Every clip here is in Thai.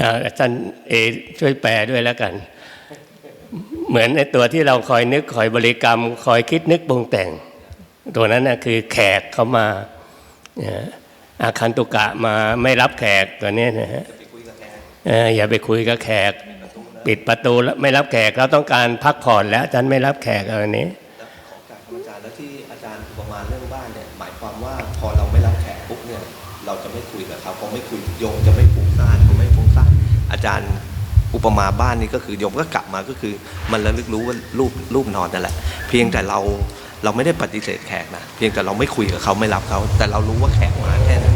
อ่าท่านเอช่วยแปลด้วยแล้วกัน เหมือนในตัวที่เราคอยนึกคอยบริกรรม คอยคิดนึกปรุงแต่ง ตัวนั้นนะคือแขกเขามาอาคันตุกะมาไม่รับแขกตัวนี้นะฮะอย่าไปคุยกับแขก ปิดประตูแล้วไม่รับแขกเราต้องการพักผ่อนแล้วฉันไม่รับแขกอะไรนี้ คุยกับเขาพอไม่คุยโยมจะไม่ฟุ้งซ่านพอไม่ฟุ้งซ่านอาจารย์อุปมาบ้านนี่ก็คือโยมก็กลับมาก็คือ มันระลึกรู้ว่ารูปรูปนอนนั่นแหละ เพียงแต่เราเราไม่ได้ปฏิเสธแขกนะเพียงแต่เราไม่คุยกับเขาไม่รับเขา แต่เรารู้ว่าแขกมาแค่นั้น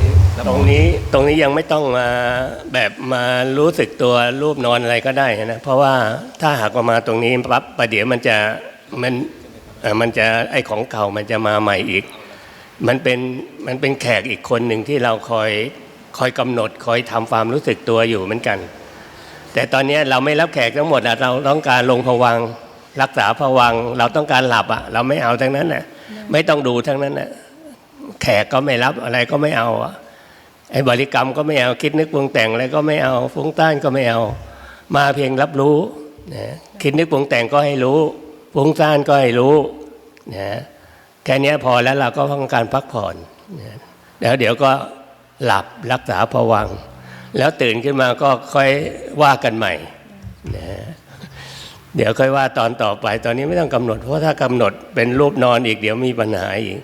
ตรงนี้ตรงนี้ยังไม่ต้องมาแบบมารู้สึกตัวรูปนอนอะไรก็ได้นะเพราะว่าถ้าหากว่ามาตรงนี้ปั๊บประเดี๋ยวมันจะมันมันจะไอของเก่ามันจะมาใหม่อีก มันเป็นมันเป็นแขกอีกคนหนึ่งที่เราคอยคอยกำหนดคอยทำความรู้สึกตัวอยู่เหมือนกัน แต่ตอนนี้เราไม่รับแขกทั้งหมดอะเราต้องการลงผวังรักษาผวังเราต้องการหลับอะเราไม่เอาทั้งนั้นน่ะไม่ต้องดูทั้งนั้นน่ะแขกก็ไม่รับอะไรก็ไม่เอาอะไอ้บริกรรมก็ไม่เอาคิดนึกปรุงแต่งอะไรก็ไม่เอาฟุ้งต้านก็ไม่เอา มาเพียงรับรู้นะคิดนึกปรุงแต่งก็ให้รู้ฟุ้งซ่านก็ให้รู้นะ ค่นี้พอแล้วเราก็ต้องการพักผ่อนแล้วเดี๋ยวก็หลับรักษาผวัง แล้วตื่นขึ้นมาก็ค่อยว่ากันใหม่นะเดี๋ยวค่อยว่าตอนต่อไป ตอนนี้ไม่ต้องกำหนด เพราะถ้ากำหนดเป็นรูปนอนอีก เดี๋ยวมีปัญหาอีก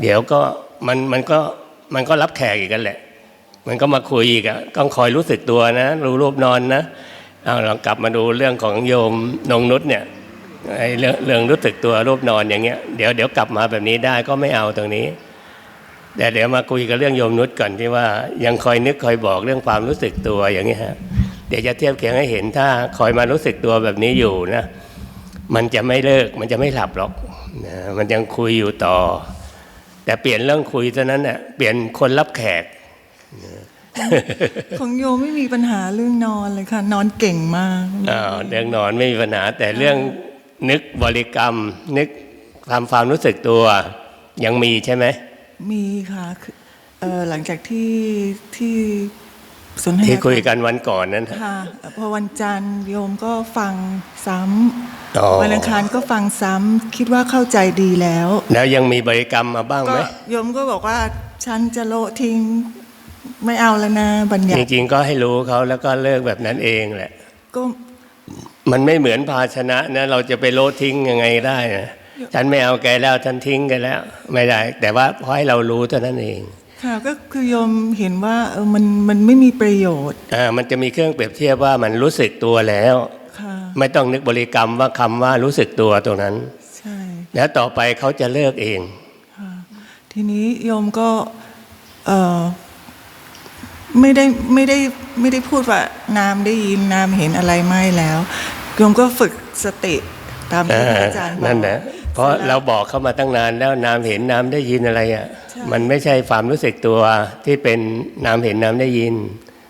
เดี๋ยวก็มันมันก็มันก็รับแขกอีกกันแหละ มันก็มาคุยอีกอะต้องคอยรู้สึกตัวนะ รู้รูปนอนนะเอาลองกลับมาดูเรื่องของโยมนงนุษเนี่ย ไอ้เรื่องเรื่องรู้สึกตัวรูปนอนอย่างเงี้ยเดี๋ยวเดี๋ยวกลับมาแบบนี้ได้ก็ไม่เอาตรงนี้ แต่เดี๋ยวมาคุยกับเรื่องโยมนุชก่อนที่ว่ายังคอยนึกคอยบอกเรื่องความรู้สึกตัวอย่างนี้ฮะเดี๋ยวจะเทียบเคียงให้เห็นถ้าคอยมารู้สึกตัวแบบนี้อยู่นะมันจะไม่เลิกมันจะไม่หลับหรอกนะมันยังคุยอยู่ต่อ แต่เปลี่ยนเรื่องคุยเท่านั้นเน่ะเปลี่ยนคนรับแขกของโยมไม่มีปัญหาเรื่องนอนเลยค่ะ นอนเก่งมากอ้าวเรื่องนอนไม่มีปัญหาแต่เรื่อง นึกบริกรรม นึกทำความรู้สึกตัวยังมีใช่ไหมมีค่ะคือเอ่อหลังจากที่ที่สนทนาที่คุยกันวันก่อนนั้นฮะค่ะพอวันจันทร์โยมก็ฟังซ้อ๋อำวันอังคารก็ฟังซ้ำคิดว่าเข้าใจดีแล้ว แล้วยังมีบริกรรมมาบ้างก็ไหมโยมก็บอกว่าฉันจะโละทิ้งไม่เอาแล้วนะบัญญัจติริงๆก็ให้รู้เขาแล้วก็เลิกแบบนั้นเองแหละก็ มันไม่เหมือนภาชนะนะเราจะไปโลดทิ้งยังไงได้นะฉันไม่เอาแกแล้วฉันทิ้งแกันแล้ว ไม่ได้ แต่ว่าพอให้เรารู้เท่านั้นเองค่ะก็คือโยมเห็นว่าเออมันมันไม่มีประโยชน์อ่ามันจะมีเครื่องเปรียบเทียบว่ามันรู้สึกตัวแล้วค่ะไม่ต้องนึกบริกรรมว่าคำว่ารู้สึกตัวตรงนั้น ใช่ แล้วต่อไปเขาจะเลิกเองค่ะทีนี้โยมก็เออไม่ได้ไม่ได้ไม่ได้พูดว่านามได้ยินนามเห็นอะไรไม่แล้ว โยมก็ฝึกสติตามที่อ่าอาจารย์บอกนั่นนะเพราะเราบอกเขามาตั้งนานแล้วนามเห็นนามได้ยินอะไรอะใช่มันไม่ใช่ความรู้สึกตัวที่เป็นนามเห็นนามได้ยิน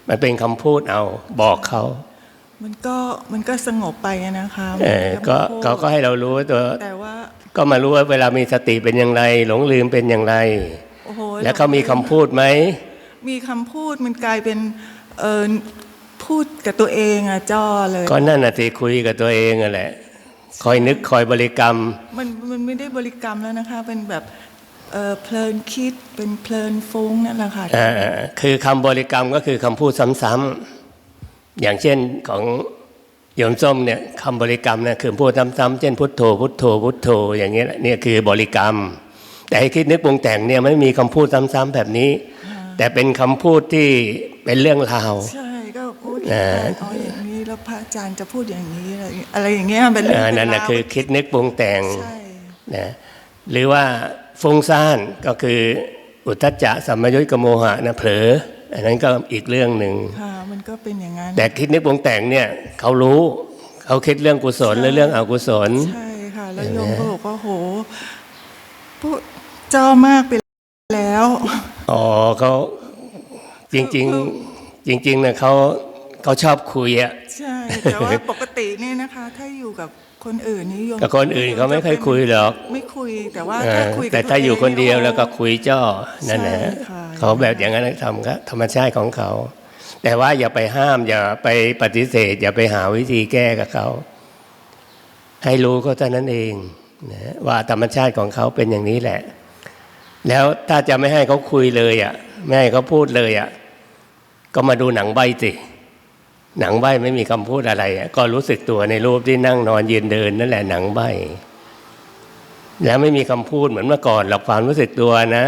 มันเป็นคำพูดเอาบอกเขามันก็มันก็สงบไปอะนะคะเออก็มันเขาก็ให้เรารู้ตัวแต่ว่าก็มารู้ว่าเวลามีสติเป็นอย่างไร หลงลืมเป็นอย่างไรโอ้โหแล้วเขามีคำพูดไหมมีคำพูดมันกลายเป็นเออ พูดกับตัวเองอะจ้อเลย ก็นั่นน่ะสิคุยกับตัวเองนั่นแหละ คอยนึกคอยบริกรรม มันมันไม่ได้บริกรรมแล้วนะคะ เป็นแบบเออเพลินคิดเป็นเพลินฟุ้งนั่นแหละค่ะอ่าคือคำบริกรรมก็คือคำพูดซ้ำๆอย่างเช่นของโยมส้มเนี่ยคำบริกรรมเนี่ยคือพูดซ้ำๆเช่นพุทโธพุทโธพุทโธอย่างเงี้ยเนี่ยคือบริกรรม แต่ให้คิดนึกปรุงแต่งเนี่ยไม่มีคำพูดซ้ำๆแบบนี้ แต่เป็นคำพูดที่เป็นเรื่องราวใช่ ก็พูดอ่าอ๋ออย่างนี้แล้วพระอาจารย์จะพูดอย่างนี้อะไรอะไรอย่างเงี้ยเป็นเรื่องอ่านั่นเป็นะราวคือคิดนึกปรุงแต่งใช่นะหรือว่าฟุ้งซ่านก็คืออุทธัจจะสัมมยุตกบโมหะนะเผลออันนั้นก็อีกเรื่องหนึ่งค่ะมันก็เป็นอย่างนั้นแต่คิดนึกปรุงแต่งเนี่ยเขารู้เขาคิดเรื่องกุศลหรือเรื่องอกุศลใช่ค่ะแล้วโยมก็บอกว่าโหพูดเจ้ามากไปแล้วอ๋อเขาจริง ๆ จริงๆเนี่ยเขา เขาชอบคุยอะใช่แต่ว่าปกติเนี่ยนะคะ ถ้าอยู่กับคนอื่นนี่โยมกับคนอื่นเขาไม่ค่อยคุยหรอก ไม่คุยแต่ว่าเอถ้าอคุยกับแต่ถ้าอยู่คนเดียวแล้วก็ตัคุยจ้อนั่นแหละใช่ค่ะเขาแบบอย่างนั้นทำก็ธรรมชาติของเขา แต่ว่าอย่าไปห้าม อย่าไปปฏิเสธ อย่าไปหาวิธีแก้กับเขา ให้รู้ก็เท่านั้นเองนะว่าธรรมชาติของเขาเป็นอย่างนี้แหละ แล้วถ้าจะไม่ให้เขาคุยเลยอะ ไม่ให้เขาพูดเลยอะ ก็มาดูหนังใบสิ หนังใบไม่มีคำพูดอะไร ก็รู้สึกตัวในรูปที่นั่งนอนยืนเดินนั่นแหละหนังใบแล้วไม่มีคำพูดเหมือนเมื่อก่อนหรอกความรู้สึกตัวนะ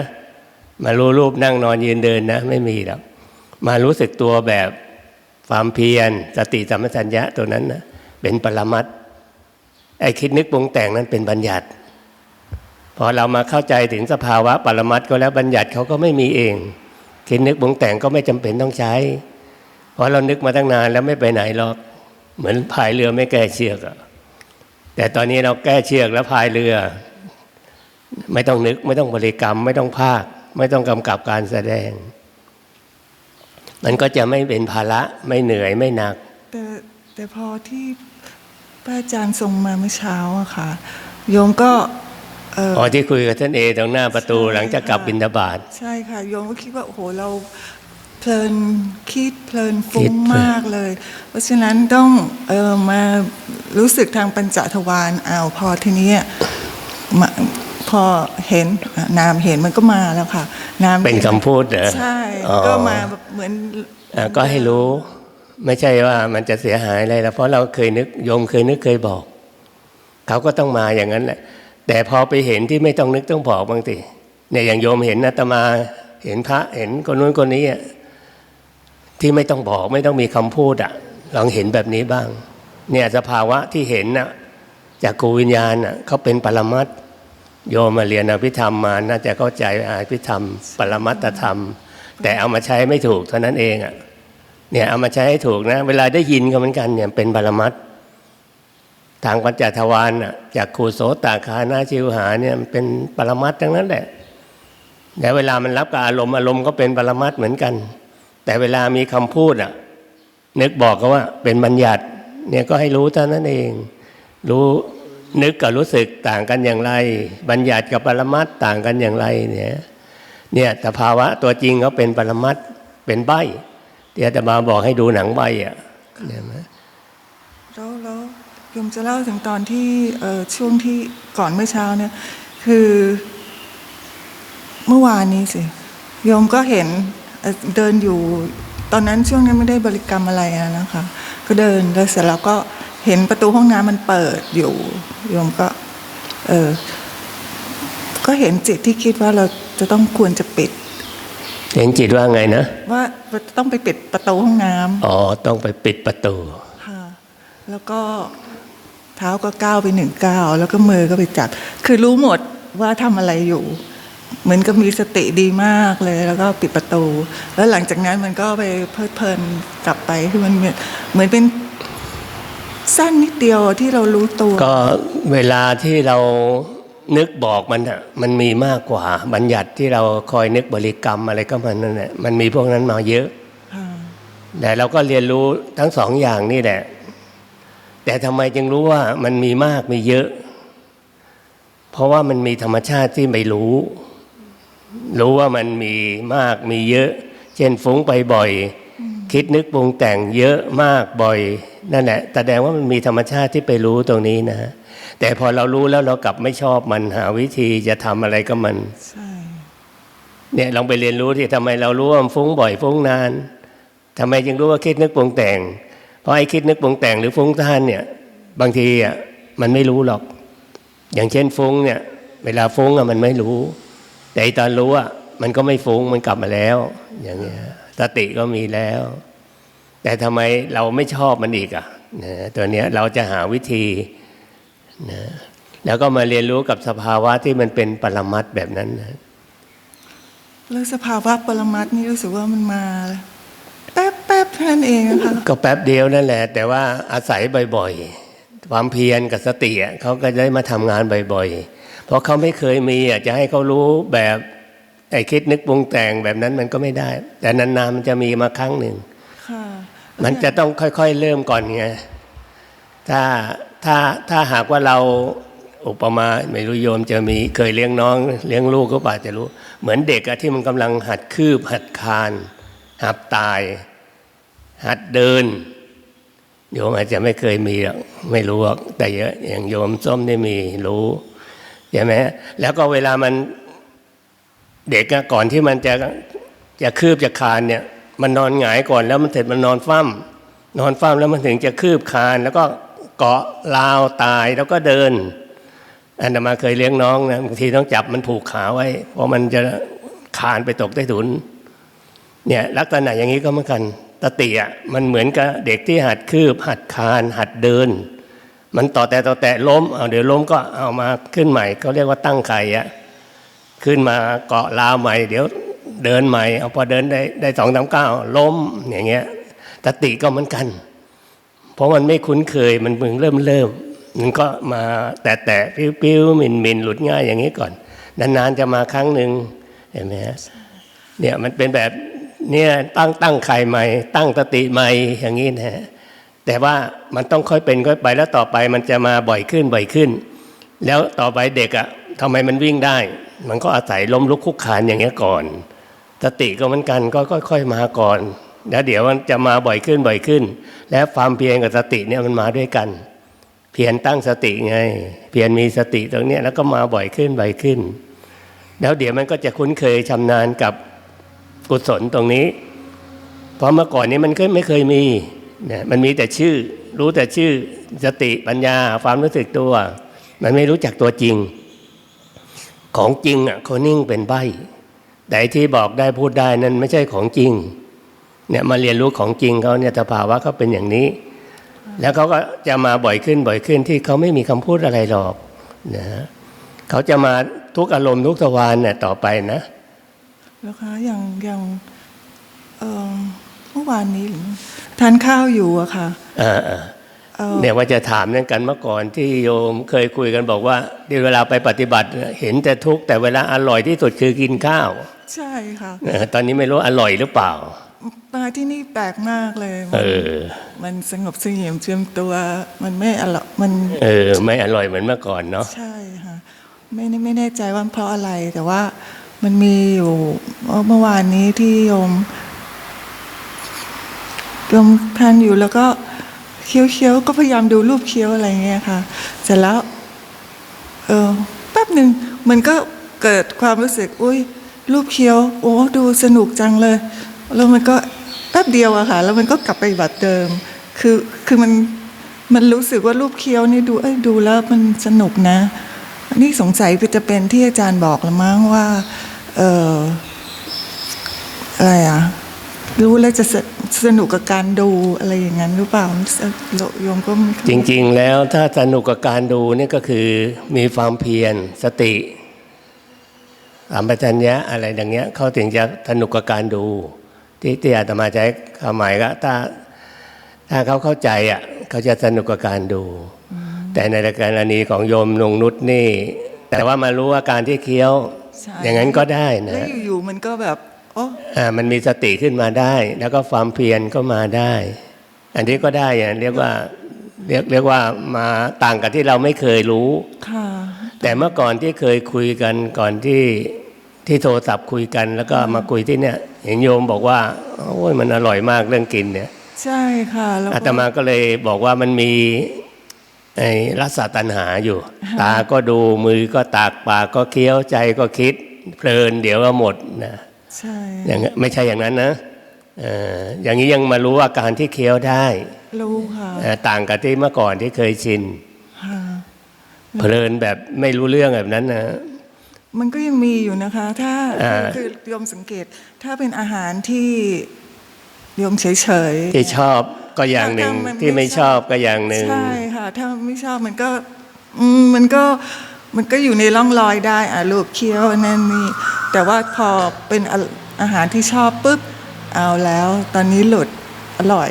มารู้รูปนั่งนอนยืนเดินนะ ไม่มีหรอกมารู้สึกตัวแบบความเพียรสติสัมปชัญญะตัวนั้นนะเป็นปรมัตไอคิดนึกปรุงแต่งนั้นเป็นบัญญัติพอเรามาเข้าใจถึงสภาวะปรมัตก็แล้วบัญญัติเขาก็ไม่มีเองคิดนึกปรุงแต่งก็ไม่จำเป็นต้องใช้ เพราะเรานึกมาตั้งนานแล้วไม่ไปไหนหรอกเหมือนพายเรือไม่แก้เชือกอะแต่ตอนนี้เราแก้เชือกแล้วพายเรือ ไม่ต้องนึกไม่ต้องบริกรรม ไม่ต้องภาค ไม่ต้องกำกับการแสดง มันก็จะไม่เป็นภาระไม่เหนื่อยไม่หนัก แต่แต่พอที่พระอาจารย์ทรงมาเมื่อเช้าอะค่ะ โยมก็เออพอที่คุยกับท่านเอตรงหน้าประตูใช่หลังจากกลับค่ะบินทบาท ใช่ค่ะ โยมก็คิดว่าโอ้โหเรา เพลินคิดเพลินคิฟุ้ดงเพลินมากเลย เพราะฉะนั้นต้องเออมารู้สึกทางปัญจทวารอ้าวพอทีนี้มาพอเห็นอะนามเห็นมันก็มาแล้วค่ะนามเป็นคำพูดเหรอใช่อ๋อก็มาแบบเหมือนอะก็ให้รู้ ไม่ใช่ว่ามันจะเสียหายอะไรแล้วเพราะเราเคยนึกโยมเคยนึกเคยบอก เขาก็ต้องมาอย่างนั้นแหละ แต่พอไปเห็นที่ไม่ต้องนึกต้องบอกบางทีเนี่ยอย่างโยมเห็นอาตมาเห็นพระเห็นคนนู้นคนนี้อะ ที่ไม่ต้องบอกไม่ต้องมีคำพูดอะลองเห็นแบบนี้บ้าง เนี่ยสภาวะที่เห็นน่ะจากกูวิญญาณน่ะเขาเป็นปรมัตโยมมาเรียนอภิธรรมมาน่าจะเข้าใจอภิธรรม ปรมัตธรรม แต่เอามาใช้ไม่ถูกเท่านั้นเองอะเนี่ยเอามาใช้ให้ถูกนะ เวลาได้ยินก็เหมือนกันเนี่ยเป็นปรมัตทางปัญจทวารน่ะจากขูโสตาคานาชิวหาเนี่ยมันเป็นปรมัตทั้งนั้นแหละแต่เวลามันรับกับอารมณ์อารมณ์ก็เป็นปรมัตเหมือนกัน แต่เวลามีคำพูดอะนึกบอกก็ว่าเป็นบัญญัติเนี่ยก็ให้รู้เท่านั้นเอง รู้นึกกับรู้สึกต่างกันอย่างไร บัญญัติกับปรมัตต่างกันอย่างไรเนี่ยเนี่ยสภาวะตัวจริงเขาเป็นปรมัตเป็นใบที่อาตมาบอกให้ดูหนังใบอะเห็นไหมแล้วแล้วโยมจะเล่าถึงตอนที่เอ่อช่วงที่ก่อนเมื่อเช้าเนี่ย คือ เมื่อวานนี้สิโยมก็เห็น เอ่อเดินอยู่ตอนนั้นช่วงนั้นไม่ได้บริกรรมอะไรอะนะคะ ก็เดินแล้วเสร็จแล้วก็เห็นประตูห้องน้ำมันเปิดอยู่โยมก็เออก็เห็นจิตที่คิดว่าเราจะต้องควรจะปิด เห็นจิตว่าไงนะ ว่าต้องไปปิดประตูห้องน้ำอ๋อต้องไปปิดประตูค่ะแล้วก็เท้าก็ก้าวไปหนึ่งก้าวแล้วก็มือก็ไปจับ คือรู้หมดว่าทำอะไรอยู่ เหมือนกับมีสติดีมากเลย แล้วก็ปิดประตู แล้วหลังจากนั้นมันก็ไปเพลิดเพลินกลับไปคือมันเหมือนเหมือนเป็นสั้นนิดเดียวที่เรารู้ตัว ก็เวลาที่เรานึกบอกมันอะมันมีมากกว่า บัญญัติที่เราคอยนึกบริกรรมอะไรก็มันนั่นแหละมันมีพวกนั้นมาเยอะค่ะแต่เราก็เรียนรู้ทั้งสองอย่างนี่แหละ แต่ทำไมจึงรู้ว่ามันมีมากมีเยอะ เพราะว่ามันมีธรรมชาติที่ไม่รู้ รู้ว่ามันมีมากมีเยอะ เช่นฟุ้งไปบ่อย คิดนึกปรุงแต่งเยอะมากบ่อย นั่นแหละแสดงว่ามันมีธรรมชาติที่ไปรู้ตรงนี้นะ แต่พอเรารู้แล้วเรากลับไม่ชอบมันหาวิธีจะทำอะไรก็มันใช่เนี่ยลองไปเรียนรู้ที่ทำไมเรารู้ว่ามันฟุ้งบ่อยฟุ้งนานทำไมจึงรู้ว่าคิดนึกปรุงแต่ง เพราะไอ้คิดนึกปรุงแต่งหรือฟุ้งท่านเนี่ย บางทีอะมันไม่รู้หรอก อย่างเช่นฟุ้งเนี่ย เวลาฟุ้งอะมันไม่รู้ แต่ไอ้ตอนรู้อะมันก็ไม่ฟุ้งมันกลับมาแล้ว อย่างเงี้ยสติก็มีแล้ว แต่ทำไมเราไม่ชอบมันอีกอะนะตัวเนี้ยเราจะหาวิธีนะแล้วก็มาเรียนรู้กับสภาวะที่มันเป็นปรมัตถ์แบบนั้นนะแล้วสภาวะปรมัตถ์นี่รู้สึกว่ามันมา แป๊บแป๊บๆเท่านั้นเองนะคะก็แป๊บเดียวนั่นแหละ แต่ว่าอาศัยบ่อย ๆ ความเพียรกับสติอะเขาก็ได้มาทำงานบ่อย ๆ เพราะเขาไม่เคยมีอะจะให้เขารู้แบบไอ้คิดนึกปรุงแต่งแบบนั้นมันก็ไม่ได้ แต่นานๆมันจะมีมาครั้งหนึ่งค่ะมันจะต้องค่อยๆเริ่มก่อนไงถ้าถ้าถ้าหากว่าเราอุปมาไม่รู้โยมจะมีเคยเลี้ยงน้อง เลี้ยงลูกก็ป่าจจะรู้ เหมือนเด็กอะที่มันกำลังหัดคืบ หัดคาน หัดตาย หัดเดิน โยมอาจจะไม่เคยมีหรอกไม่รู้หรอกแต่เยอะอย่างโยมส้มนี่มีรู้ ใช่ไหมแล้วก็เวลามันเด็กก่อนที่มันจะจะคืบจะคานเนี่ย มันนอนหงายก่อนแล้วมันเสร็จมันนอนฟั่มนอนฟั่มแล้วมันถึงจะคืบคาน แล้วก็เกาะราวตายแล้วก็เดินอันนมาเคยเลี้ยงน้องนะบางทีต้องจับมันผูกขาไว้ เพราะมันจะคานไปตกใต้ถุน เนี่ยลักษณะอย่างนี้ก็เหมือนกันตติอะมันเหมือนกับเด็กที่หัดคืบ หัดคาน หัดเดิน มันต่อแต่ต่อแต่ล้มเอาเดี๋ยวล้มก็เอามาขึ้นใหม่เขาเรียกว่าตั้งไข่อะขึ้นมาเกาะราวใหม่ เดี๋ยวเดินใหม่เอาพอเดินได้ได้สองสามก้าวล้มอย่างเงี้ยตติก็เหมือนกัน เพราะมันไม่คุ้นเคยมันเพิ่งเริ่มเริ่มมันก็มาแตะแตะปิ้วปิ้วมินมินหลุดง่ายอย่างนี้ก่อน นานๆจะมาครั้งหนึ่งเห็นไหมฮะเนี่ยมันเป็นแบบเนี่ยตั้งตั้งไข่ใหม่ ตั้งตติใหม่อย่างนี้นะฮะ แต่ว่ามันต้องค่อยเป็นค่อยไปแล้วต่อไปมันจะมาบ่อยขึ้นบ่อยขึ้น แล้วต่อไปเด็กอะ่ะทำไมมันวิ่งได้ มันก็อาศัยล้มลุกคุกคานอย่างเงี้ยก่อนสติก็เหมือนกันก็ค่อย ๆมาก่อนแล้วเดี๋ยวมันจะมาบ่อยขึ้นบ่อยขึ้น และความเพียรกับสติเนี่ยมันมาด้วยกัน เพียรตั้งสติไง เพียรมีสติตรงเนี้ยแล้วก็มาบ่อยขึ้นบ่อยขึ้น แล้วเดี๋ยวมันก็จะคุ้นเคยชำนาญกับกุศลตรงนี้ เพราะเมื่อก่อนนี้มันก็ไม่เคยมี นี่ยมันมีแต่ชื่อ รู้แต่ชื่อสติปัญญาความรู้สึกตัว มันไม่รู้จักตัวจริง ของจริงอะเขานิ่งเป็นใบแต่ที่บอกได้พูดได้นั้นไม่ใช่ของจริงเนี่ยมาเรียนรู้ของจริงเขาเนี่ยสภาวะเขาเป็นอย่างนี้ แล้วเขาก็จะมาบ่อยขึ้นบ่อยขึ้นที่เขาไม่มีคำพูดอะไรหรอกนะเขาจะมาทุกอารมณ์ทุกทวารเนี่ยต่อไปนะแล้วคะอย่างอย่าง เอ่อเมื่อวานนี้หรือทานข้าวอยู่อะค่ะอ่าเอ่อเนี่ยว่าจะถามนั่นกันเมื่อก่อนที่โยมเคยคุยกันบอกว่าที่เวลาไปปฏิบัติเห็นแต่ทุกข์แต่เวลาอร่อยที่สุดคือกินข้าว ใช่ค่ะเออตอนนี้ไม่รู้อร่อยหรือเปล่ามาที่นี่แปลกมากเลยเออมันสงบเสงี่ยมเจียมตัว มันไม่อร่อยมัน เออ ไม่อร่อยเหมือนเมื่อก่อนเนาะใช่ค่ะไม่ไม่แน่ใจว่าเพราะอะไรแต่ว่ามันมีอยู่เมื่อวานนี้ที่โยม โยมทานอยู่แล้วก็เคี้ยวเคี้ยวๆก็พยายามดูรูปเคี้ยวอะไรเงี้ยค่ะ เสร็จแล้วเออแป๊บหนึ่งมันก็เกิดความรู้สึกอุ้ยรูปเคี้ยว โอ้ดูสนุกจังเลย แล้วมันก็แป๊บเดียวอะค่ะ แล้วมันก็กลับไปแบบเดิม คือคือมันมันรู้สึกว่ารูปเคี้ยวนี่ดูเอ้ยดูแล้วมันสนุกนะ นี่สงสัยจะเป็นที่อาจารย์บอกละมั้งว่า เอออะไรอะรู้แล้วจะ สสนุกกับการดูอะไรอย่างนั้นหรือเปล่าโยมก็ไม่เข้าจริง ๆ แล้วถ้าสนุกกับการดูนี่ก็คือมีความเพียรสติอัมปชัญญะอะไรอย่างเงี้ยเขาถึงจะสนุกกับการดู ที่ที่อาตมาใช้ความหมายก็ถ้าถ้าเขาเข้าใจอะเขาจะสนุกกับการดู แต่ในรายการอันนี้ของโยมนงนุษนี่ แต่ว่ามารู้ว่าการที่เคี้ยวใช่อย่างนั้นก็ได้นะแล้วอยู่ๆมันก็แบบโอ้อ่า มันมีสติขึ้นมาได้ แล้วก็ความเพียรก็มาได้ อันนี้ก็ได้อะเรียกว่าเรียกเรียกว่ามาต่างกับที่เราไม่เคยรู้ค่ะแต่เมื่อก่อนที่เคยคุยกันก่อนที่ที่โทรศัพท์คุยกันแล้วก็มาคุยที่เนี่ยเห็นโยมบอกว่าโอ้ยมันอร่อยมากเรื่องกินเนี่ย ใช่ค่ะแล้วอาตก็มาก็เลยบอกว่ามันมีไอ้รัศตัณหาอยู่ ตาก็ดูมือก็ตากปากก็เคี้ยวใจก็คิด เพลินเดี๋ยวก็หมดนะใช่ อย่างนั้นไม่ใช่อย่างนั้นนะเอ่ออย่างนี้ยังมารู้อาการที่เคี้ยวได้ รู้ค่ะเอ่อต่างกับที่เมื่อก่อนที่เคยชินค่ะเพลินแบบไม่รู้เรื่องแบบนั้นนะมันก็ยังมีอยู่นะคะ ถ้าอ่าคือคือโยมสังเกต ถ้าเป็นอาหารที่โยมเฉยๆที่ชอบก็อย่างหนึ่งถ้ามันที่ไม่ชอบก็อย่างหนึ่งใช่ค่ะ ถ้าไม่ชอบมันก็อืมมันก็ มันก็อยู่ในร่องรอยได้อะลูกเคี้ยวนั่นนี่แต่ว่าพอเป็นอาหารที่ชอบปุ๊บเอาแล้ว ตอนนี้หลุดอร่อย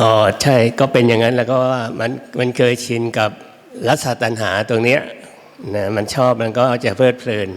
อ๋อใช่ก็เป็นอย่างนั้นแล้วก็ว่ามันมันเคยชินกับรัศตันหาตรงเนี้ยนะมันชอบมันก็จะเพลิดเพลิน